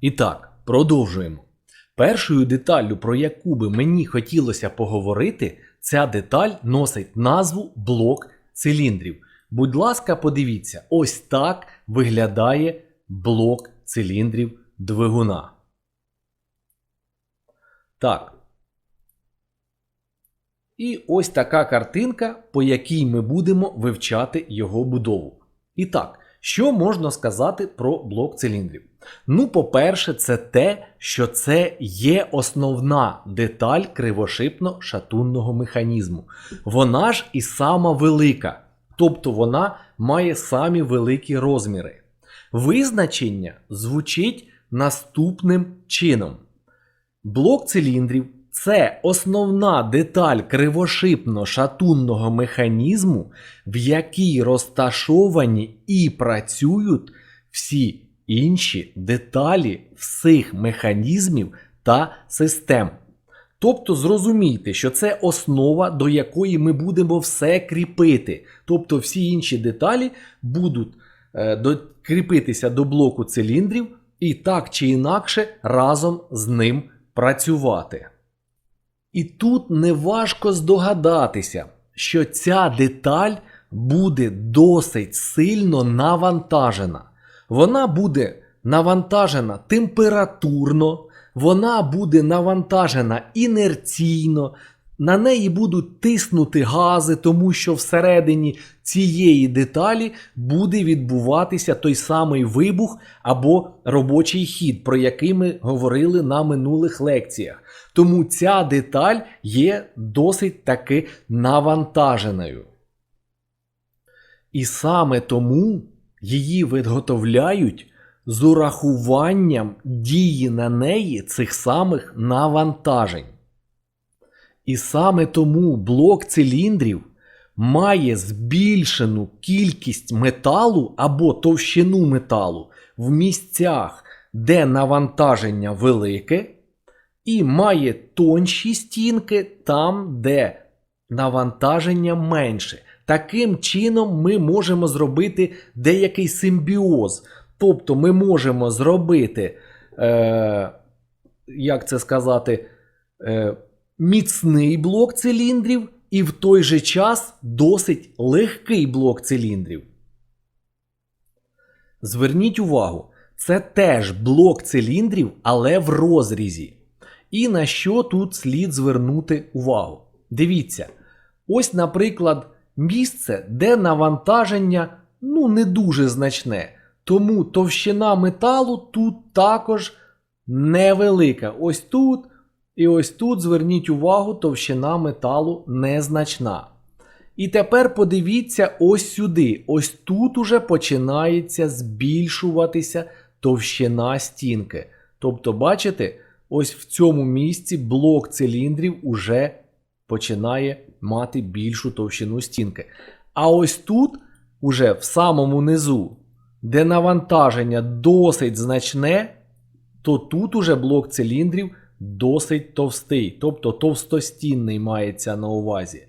І так, продовжуємо. Першою деталлю, про яку би мені хотілося поговорити, ця деталь носить назву блок циліндрів. Будь ласка, подивіться, ось так виглядає блок циліндрів двигуна. Так. І ось така картинка, по якій ми будемо вивчати його будову. І так, що можна сказати про блок циліндрів? Ну, по-перше, це те, що це є основна деталь кривошипно-шатунного механізму. Вона ж і сама велика, тобто вона має самі великі розміри. Визначення звучить наступним чином. Блок циліндрів це основна деталь кривошипно-шатунного механізму, в якій розташовані і працюють всі інші деталі всіх механізмів та систем. Тобто зрозумійте, що це основа, до якої ми будемо все кріпити. Тобто всі інші деталі будуть е, кріпитися до блоку циліндрів і так чи інакше разом з ним працювати. І тут неважко здогадатися, що ця деталь буде досить сильно навантажена. Вона буде навантажена температурно, вона буде навантажена інерційно, на неї будуть тиснути гази, тому що всередині цієї деталі буде відбуватися той самий вибух або робочий хід, про який ми говорили на минулих лекціях. Тому ця деталь є досить таки навантаженою. І саме тому її виготовляють з урахуванням дії на неї цих самих навантажень. І саме тому блок циліндрів має збільшену кількість металу або товщину металу в місцях, де навантаження велике, і має тонші стінки там, де навантаження менше. Таким чином ми можемо зробити деякий симбіоз. Тобто ми можемо зробити, е, як це сказати, е, міцний блок циліндрів і в той же час досить легкий блок циліндрів. Зверніть увагу, це теж блок циліндрів, але в розрізі. І на що тут слід звернути увагу? Дивіться, ось, наприклад, місце, де навантаження ну, не дуже значне. Тому товщина металу тут також невелика. Ось тут і ось тут зверніть увагу, товщина металу незначна. І тепер подивіться ось сюди. Ось тут уже починається збільшуватися товщина стінки. Тобто, бачите, ось в цьому місці блок циліндрів уже починає мати більшу товщину стінки. А ось тут, уже в самому низу, де навантаження досить значне, то тут уже блок циліндрів досить товстий, тобто товстостінний мається на увазі.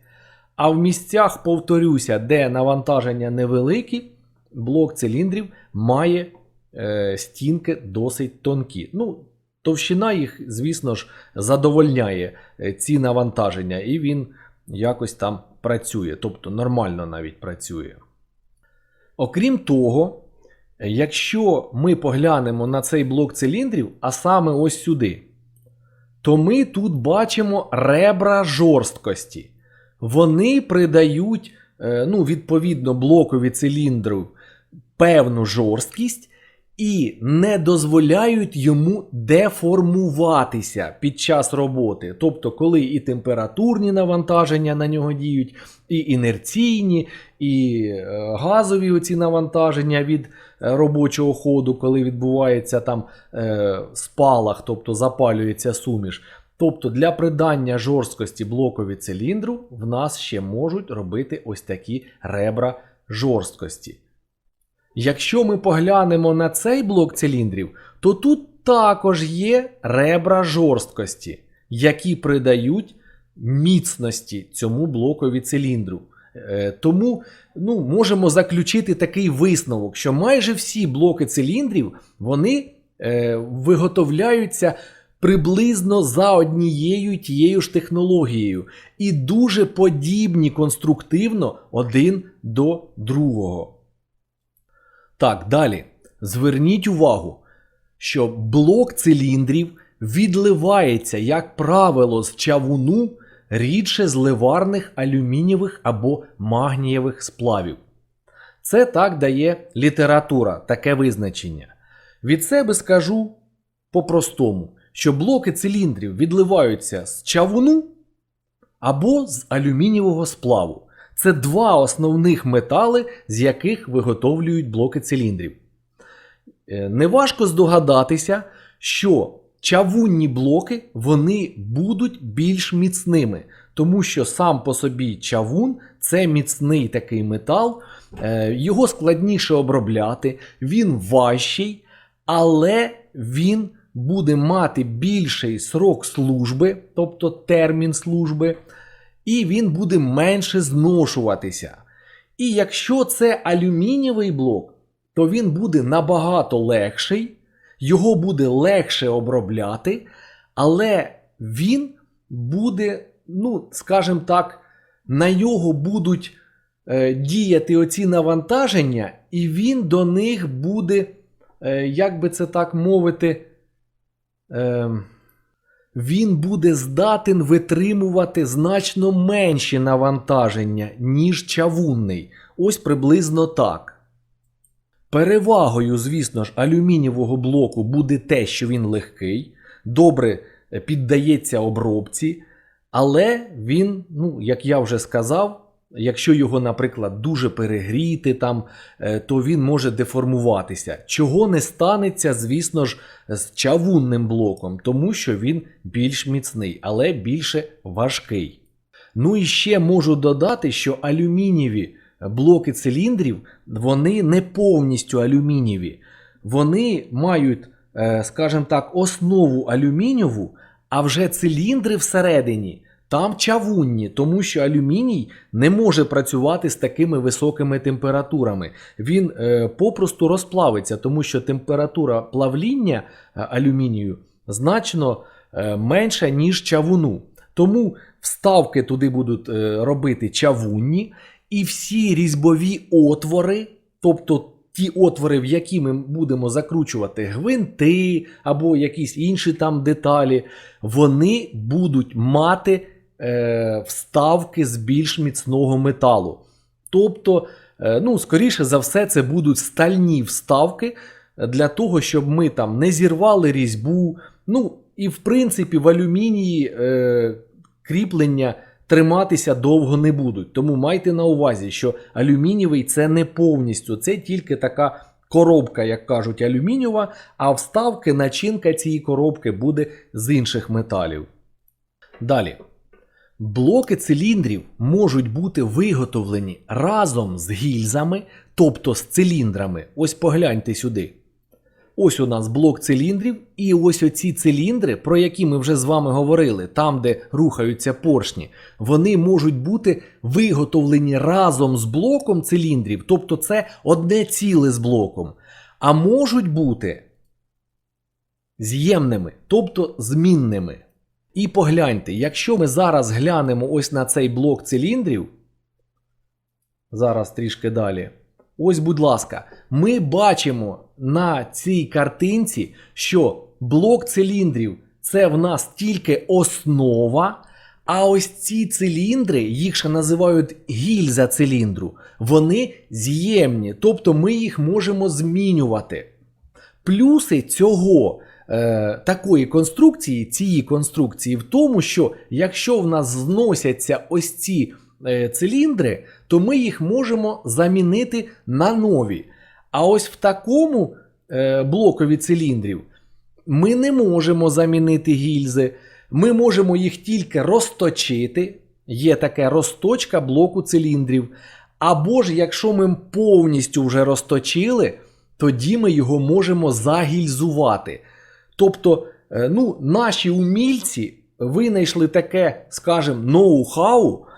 А в місцях, повторюся, де навантаження невеликі, блок циліндрів має е, стінки досить тонкі. Ну, Товщина їх, звісно ж, задовольняє е, ці навантаження, і він якось там працює, тобто нормально навіть працює. Окрім того, якщо ми поглянемо на цей блок циліндрів, а саме ось сюди, то ми тут бачимо ребра жорсткості. Вони придають, е, ну, відповідно, блокові циліндру певну жорсткість і не дозволяють йому деформуватися під час роботи. Тобто, коли і температурні навантаження на нього діють, і інерційні, і е, газові оці навантаження від робочого ходу, коли відбувається там е, спалах, тобто запалюється суміш. Тобто для придання жорсткості блокові циліндру в нас ще можуть робити ось такі ребра жорсткості. Якщо ми поглянемо на цей блок циліндрів, то тут також є ребра жорсткості, які придають міцності цьому блокові циліндру. Е, Тому ну, можемо заключити такий висновок, що майже всі блоки циліндрів вони е, виготовляються приблизно за однією тією ж технологією і дуже подібні конструктивно один до другого. Так, далі. Зверніть увагу, що блок циліндрів відливається, як правило, з чавуну рідше з ливарних алюмінієвих або магнієвих сплавів. Це так дає література, таке визначення. Від себе скажу по-простому, що блоки циліндрів відливаються з чавуну або з алюмінієвого сплаву. Це два основних метали, з яких виготовлюють блоки циліндрів. Е, Неважко здогадатися, що чавунні блоки вони будуть більш міцними, тому що сам по собі чавун це міцний такий метал, е, його складніше обробляти, він важчий, але він буде мати більший срок служби, тобто термін служби, і він буде менше зношуватися. І якщо це алюмінієвий блок, то він буде набагато легший, його буде легше обробляти, але він буде, ну, скажімо так, на нього будуть е, діяти оці навантаження, і він до них буде, е, як би це так мовити, е, він буде здатен витримувати значно менші навантаження, ніж чавунний. Ось приблизно так. Перевагою, звісно ж, алюмінієвого блоку буде те, що він легкий, добре е, піддається обробці, але він, ну, як я вже сказав, якщо його, наприклад, дуже перегріти, там, е, то він може деформуватися. Чого не станеться, звісно ж, з чавунним блоком, тому що він більш міцний, але більше важкий. Ну і ще можу додати, що алюмінієві блоки циліндрів вони не повністю алюмінієві. Вони мають, е, скажімо так, основу алюмінієву, а вже циліндри всередині там чавунні, тому що алюміній не може працювати з такими високими температурами. Він е, попросту розплавиться, тому що температура плавління е, алюмінію значно менша, ніж чавуну. Тому вставки туди будуть робити чавунні, і всі різьбові отвори, тобто ті отвори, в які ми будемо закручувати гвинти або якісь інші там деталі, вони будуть мати е, вставки з більш міцного металу. Тобто, е, ну, скоріше за все, це будуть стальні вставки для того, щоб ми там не зірвали різьбу. Ну, і в принципі, в алюмінії е, кріплення триматися довго не будуть. Тому майте на увазі, що алюмінієвий це не повністю, це тільки така коробка, як кажуть, алюмінієва, а вставки, начинка цієї коробки буде з інших металів. Далі. Блоки циліндрів можуть бути виготовлені разом з гільзами, тобто з циліндрами. Ось погляньте сюди. Ось у нас блок циліндрів, і ось оці циліндри, про які ми вже з вами говорили, там, де рухаються поршні, вони можуть бути виготовлені разом з блоком циліндрів, тобто це одне ціле з блоком, а можуть бути з'ємними, тобто змінними. І погляньте, якщо ми зараз глянемо ось на цей блок циліндрів, зараз трішки далі. Ось, будь ласка, ми бачимо на цій картинці, що блок циліндрів це в нас тільки основа. А ось ці циліндри, їх ще називають гільза циліндру, вони з'ємні, тобто ми їх можемо змінювати. Плюси цього е, такої конструкції, цієї конструкції в тому, що якщо в нас зносяться ось ці е, циліндри, то ми їх можемо замінити на нові. А ось в такому е, блокові циліндрів ми не можемо замінити гільзи. Ми можемо їх тільки розточити. Є таке розточка блоку циліндрів. Або ж, якщо ми повністю вже розточили, тоді ми його можемо загільзувати. Тобто, е, ну, наші умільці винайшли таке, скажімо, ноу-хау,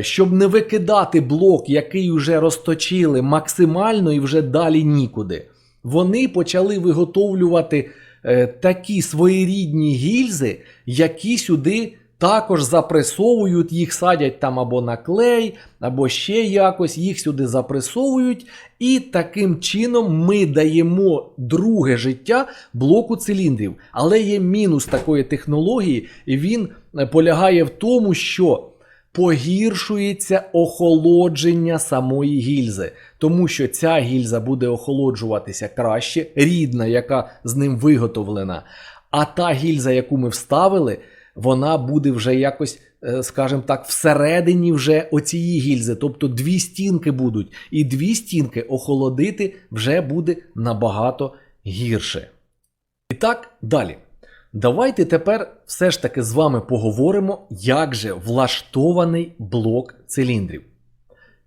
щоб не викидати блок, який вже розточили максимально і вже далі нікуди. Вони почали виготовлювати е, такі своєрідні гільзи, які сюди також запресовують, їх садять там або на клей, або ще якось, їх сюди запресовують, і таким чином ми даємо друге життя блоку циліндрів. Але є мінус такої технології, і він е, полягає в тому, що погіршується охолодження самої гільзи, тому що ця гільза буде охолоджуватися краще, рідна, яка з ним виготовлена. А та гільза, яку ми вставили, вона буде вже якось, е, скажімо так, всередині вже оцієї гільзи. Тобто дві стінки будуть, і дві стінки охолодити вже буде набагато гірше. І так, далі. Давайте тепер все ж таки з вами поговоримо, як же влаштований блок циліндрів.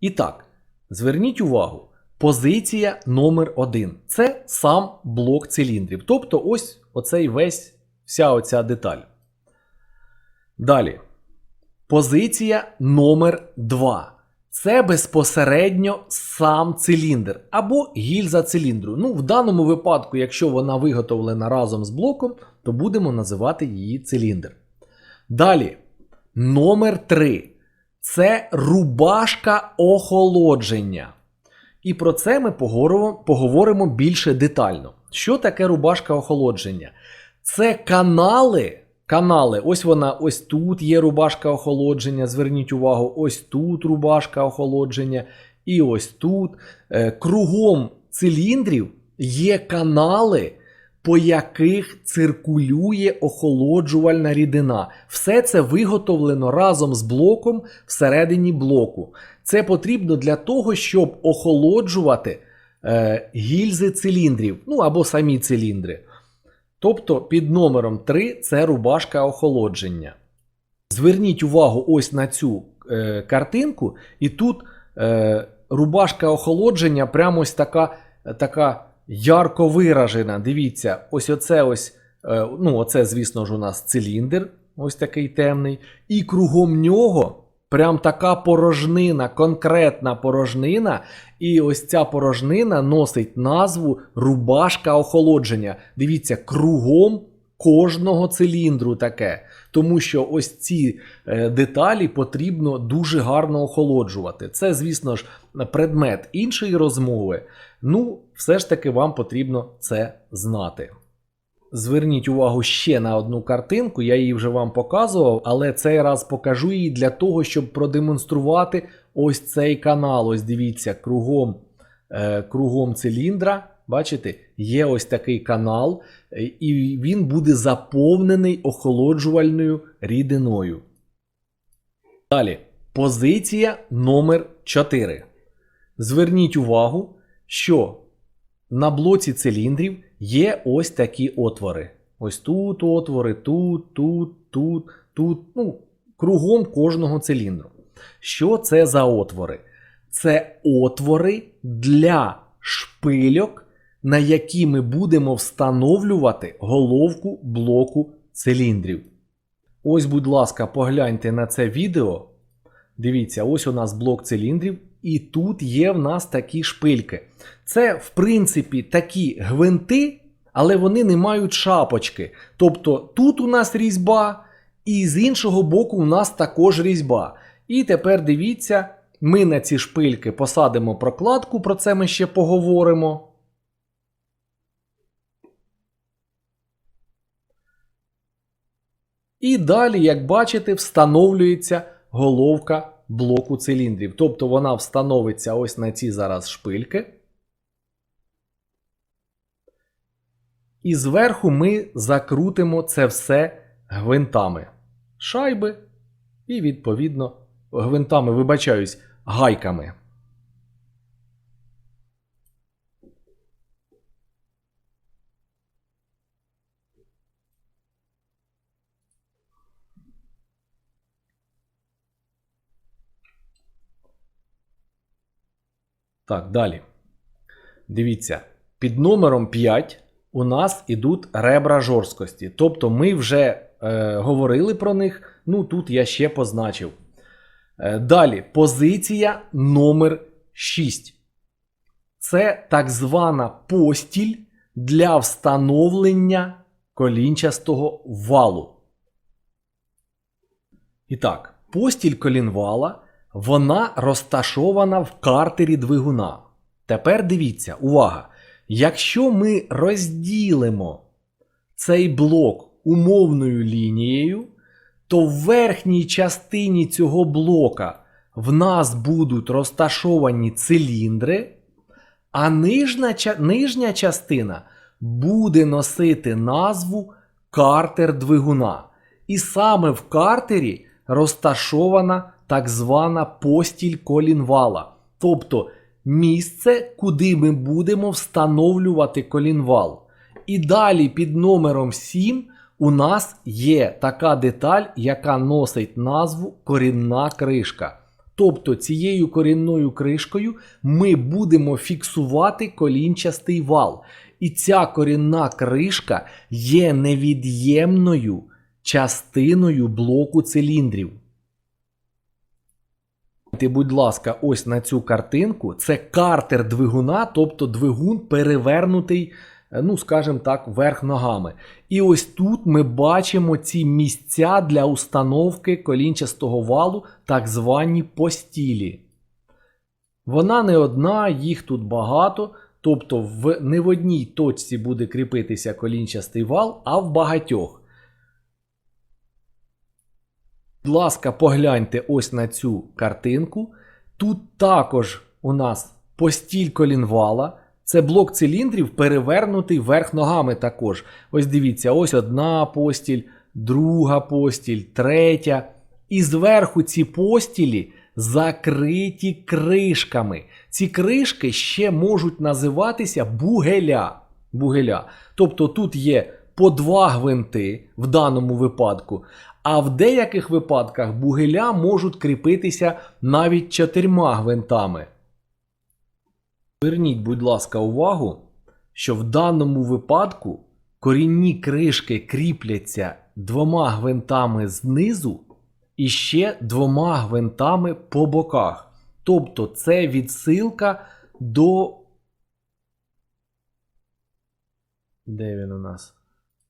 І так, зверніть увагу, позиція номер 1 це сам блок циліндрів. Тобто ось оцей весь, вся оця деталь. Далі. Позиція номер 2 це безпосередньо сам циліндр або гільза циліндру. Ну, в даному випадку, якщо вона виготовлена разом з блоком, то будемо називати її циліндр. Далі, номер 3 це рубашка охолодження. І про це ми поговоримо, більше детально. Що таке рубашка охолодження? Це канали. Канали, ось вона, ось тут є рубашка охолодження. Зверніть увагу, ось тут рубашка охолодження, і ось тут. Е, Кругом циліндрів є канали, по яких циркулює охолоджувальна рідина. Все це виготовлено разом з блоком всередині блоку. Це потрібно для того, щоб охолоджувати е, гільзи циліндрів, ну або самі циліндри. Тобто під номером 3 це рубашка охолодження. Зверніть увагу ось на цю е, картинку, і тут е, рубашка охолодження прямо ось така, така ярко виражена. Дивіться, ось оце ось, е, ну оце, звісно ж, у нас циліндр, ось такий темний, і кругом нього. Прям така порожнина, конкретна порожнина, і ось ця порожнина носить назву рубашка охолодження. Дивіться, кругом кожного циліндру таке. Тому що ось ці е, деталі потрібно дуже гарно охолоджувати. Це, звісно ж, предмет іншої розмови. Ну, все ж таки вам потрібно це знати. Зверніть увагу ще на одну картинку, я її вже вам показував, але цей раз покажу її для того, щоб продемонструвати ось цей канал. Ось дивіться, кругом, е, кругом циліндра. Бачите, є ось такий канал, е, і він буде заповнений охолоджувальною рідиною. Далі, позиція номер 4. Зверніть увагу, що на блоці циліндрів є ось такі отвори. Ось тут отвори, тут, тут, тут, тут, ну, кругом кожного циліндру. Що це за отвори? Це отвори для шпильок, на які ми будемо встановлювати головку блоку циліндрів. Ось, будь ласка, погляньте на це відео. Дивіться, ось у нас блок циліндрів, і тут є в нас такі шпильки. Це, в принципі, такі гвинти, але вони не мають шапочки. Тобто тут у нас різьба, і з іншого боку, у нас також різьба. І тепер дивіться, ми на ці шпильки посадимо прокладку, про це ми ще поговоримо. І далі, як бачите, встановлюється головка блоку циліндрів. Тобто вона встановиться ось на ці зараз шпильки. І зверху ми закрутимо це все гвинтами. Шайби і, відповідно, гвинтами, вибачаюсь, гайками. Так, далі. Дивіться, під номером 5 у нас ідуть ребра жорсткості. Тобто ми вже е, говорили про них. Ну, тут я ще позначив. Е, далі, позиція номер 6. Це так звана постіль для встановлення колінчастого валу. І так, постіль колінвала вона розташована в картері двигуна. Тепер дивіться, увага! Якщо ми розділимо цей блок умовною лінією, то в верхній частині цього блока в нас будуть розташовані циліндри, а нижня, нижня частина буде носити назву картер двигуна. І саме в картері розташована так звана постіль колінвала, тобто місце, куди ми будемо встановлювати колінвал. І далі під номером 7 у нас є така деталь, яка носить назву корінна кришка. Тобто цією корінною кришкою ми будемо фіксувати колінчастий вал. І ця корінна кришка є невід'ємною частиною блоку циліндрів. Будь ласка, ось на цю картинку. Це картер двигуна, тобто двигун перевернутий, е, ну, скажімо так, вверх ногами. І ось тут ми бачимо ці місця для установки колінчастого валу, так звані постілі. Вона не одна, їх тут багато. Тобто в, не в одній точці буде кріпитися колінчастий вал, а в багатьох. Будь ласка, погляньте ось на цю картинку. Тут також у нас постіль колінвала. Це блок циліндрів, перевернутий вверх ногами також. Ось дивіться, ось одна постіль, друга постіль, третя. І зверху ці постілі закриті кришками. Ці кришки ще можуть називатися бугеля. бугеля. Тобто тут є по два гвинти в даному випадку, а в деяких випадках бугеля можуть кріпитися навіть чотирма гвинтами. Зверніть, будь ласка, увагу, що в даному випадку корінні кришки кріпляться двома гвинтами знизу і ще двома гвинтами по боках. Тобто це відсилка до. Де він у нас?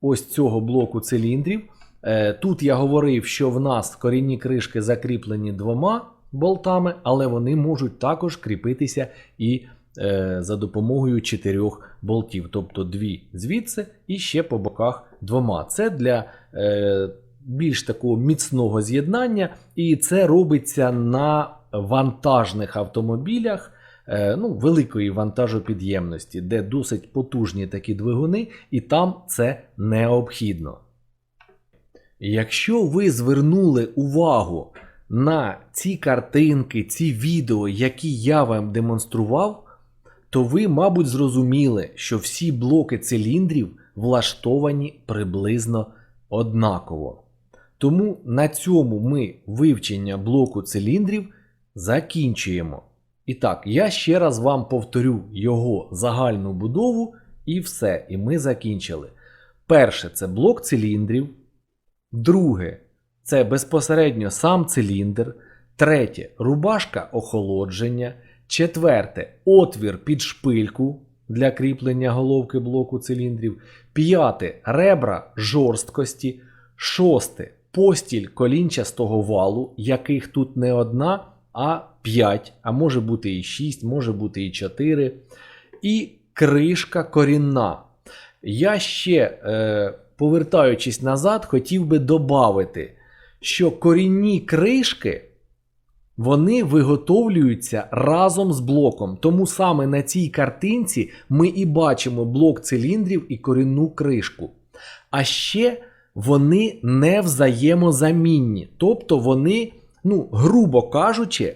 Ось цього блоку циліндрів. Е, Тут я говорив, що в нас корінні кришки закріплені двома болтами, але вони можуть також кріпитися і е, за допомогою чотирьох болтів. Тобто дві звідси і ще по боках двома. Це для е, більш такого міцного з'єднання, і це робиться на вантажних автомобілях. Е, Ну, великої вантажопідємності, де досить потужні такі двигуни, і там це необхідно. Якщо ви звернули увагу на ці картинки, ці відео, які я вам демонстрував, то ви, мабуть, зрозуміли, що всі блоки циліндрів влаштовані приблизно однаково. Тому на цьому ми вивчення блоку циліндрів закінчуємо. І так, я ще раз вам повторю його загальну будову і все. І ми закінчили. Перше це блок циліндрів. Друге це безпосередньо сам циліндр. Третє рубашка охолодження. Четверте отвір під шпильку для кріплення головки блоку циліндрів. П'яте ребра жорсткості. Шосте постіль колінчастого валу, яких тут не одна, а 5, а може бути і 6, може бути і 4. І кришка корінна. Я ще, е, повертаючись назад, хотів би додати, що корінні кришки. Вони виготовлюються разом з блоком. Тому саме на цій картинці ми і бачимо блок циліндрів і корінну кришку. А ще вони не взаємозамінні. Тобто вони, ну, грубо кажучи,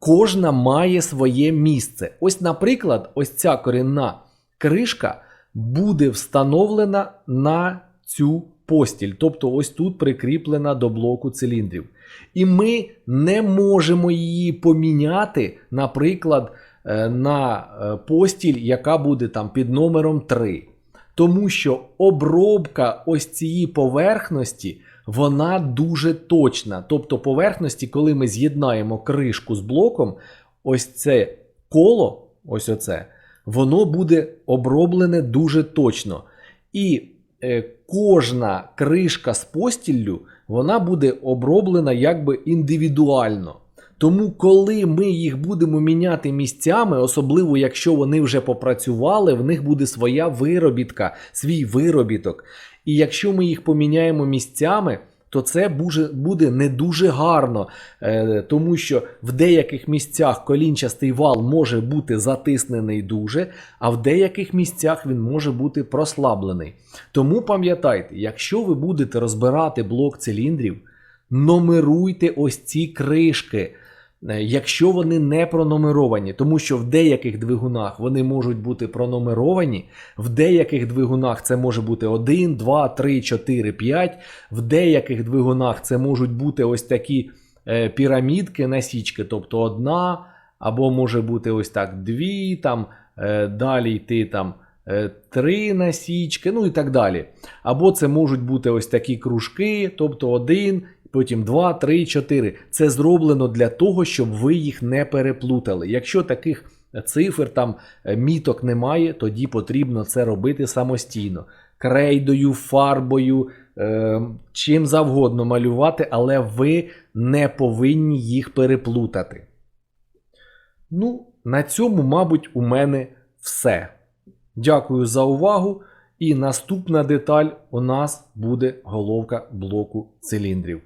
кожна має своє місце. Ось, наприклад, ось ця корінна кришка буде встановлена на цю постіль. Тобто, ось тут прикріплена до блоку циліндрів. І ми не можемо її поміняти, наприклад, е, на е, постіль, яка буде там під номером 3. Тому що обробка ось цієї поверхності, вона дуже точна. Тобто поверхності, коли ми з'єднаємо кришку з блоком, ось це коло, ось оце, воно буде оброблене дуже точно. І е, кожна кришка з постіллю вона буде оброблена якби індивідуально. Тому, коли ми їх будемо міняти місцями, особливо якщо вони вже попрацювали, в них буде своя виробітка, свій виробіток. І якщо ми їх поміняємо місцями, то це буде, не дуже гарно, е, тому що в деяких місцях колінчастий вал може бути затиснений дуже, а в деяких місцях він може бути прослаблений. Тому пам'ятайте, якщо ви будете розбирати блок циліндрів, номеруйте ось ці кришки. Е, Якщо вони не пронумеровані, тому що в деяких двигунах вони можуть бути пронумеровані, в деяких двигунах це може бути 1, 2, 3, 4, 5, в деяких двигунах це можуть бути ось такі е, пірамідки, насічки, тобто одна, або може бути ось так дві, там, е, далі йти там три насічки, ну і так далі. Або це можуть бути ось такі кружки, тобто один, потім 2, 3, 4. Це зроблено для того, щоб ви їх не переплутали. Якщо таких цифр там е, міток немає, тоді потрібно це робити самостійно. Крейдою, фарбою, е, чим завгодно малювати, але ви не повинні їх переплутати. Ну, на цьому, мабуть, у мене все. Дякую за увагу. І наступна деталь у нас буде головка блоку циліндрів.